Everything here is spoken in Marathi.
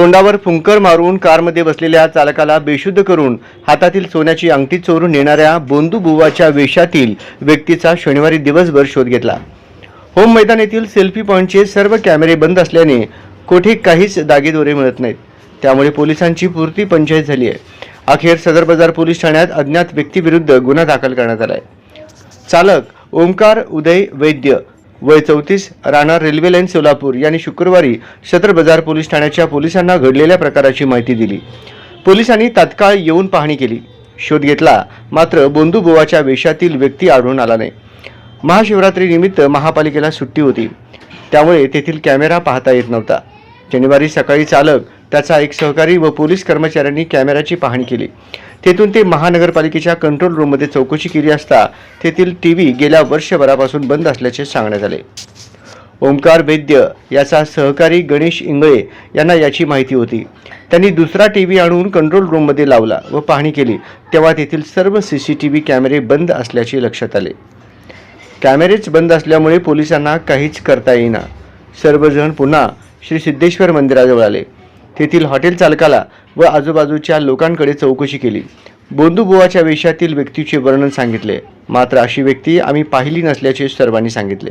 तोंडावर फुंकर मारून कारमध्ये बसलेल्या चालकाला बेशुद्ध करून हातातील सोन्याची अंगठी चोरून नेणाऱ्या बोंदू बुवाच्या वेशातील व्यक्तीचा शनिवारी दिवसभर शोध घेतला. होम मैदान येथील सेल्फी पॉईंटचे सर्व कॅमेरे बंद असल्याने कोठे काहीच दागेदोरे मिळत नाहीत. त्यामुळे पोलिसांची पुरती पंचायत झाली आहे. अखेर सदर बाजार पोलीस ठाण्यात अज्ञात व्यक्तीविरुद्ध गुन्हा दाखल करण्यात आला आहे चालक ओमकार उदय वैद्य वय चौतीस राहणार रेल्वे लाईन सोलापूर यांनी शुक्रवारी सदर बाजार पोलीस ठाण्याच्या पोलिसांना घडलेल्या प्रकाराची माहिती दिली. पोलिसांनी तात्काळ येऊन पाहणी केली. शोध घेतला मात्र बोंधुबुवाच्या वेशातील व्यक्ती आढळून आला नाही. महाशिवरात्रीनिमित्त महापालिकेला सुट्टी होती. त्यामुळे तेथील कॅमेरा पाहता येत नव्हता. शनिवारी सकाळी चालक त्याचा एक सहकारी व पोलीस कर्मचाऱ्यांनी कॅमेऱ्याची पाहणी केली. तेथून ते महानगरपालिकेच्या कंट्रोल रूममध्ये चौकशी केली असता तेथील टी व्ही गेल्या वर्षभरापासून बंद असल्याचे सांगण्यात आले. ओंकार वैद्य याचा सहकारी गणेश इंगळे यांना याची माहिती होती. त्यांनी दुसरा टी व्ही आणून कंट्रोल रूममध्ये लावला व पाहणी केली. तेव्हा तेथील सर्व सी सी टी व्ही कॅमेरे बंद असल्याचे लक्षात आले. कॅमेरेच बंद असल्यामुळे पोलिसांना काहीच करता येईना. सर्वजण पुन्हा श्री सिद्धेश्वर मंदिराजवळ आले. तेथील हॉटेल चालकाला व आजूबाजूच्या लोकांकडे चौकशी केली. बोंदूबुवाच्या वेशातील व्यक्तीचे वर्णन सांगितले. मात्र अशी व्यक्ती आम्ही पाहिली नसल्याचे सर्वांनी सांगितले.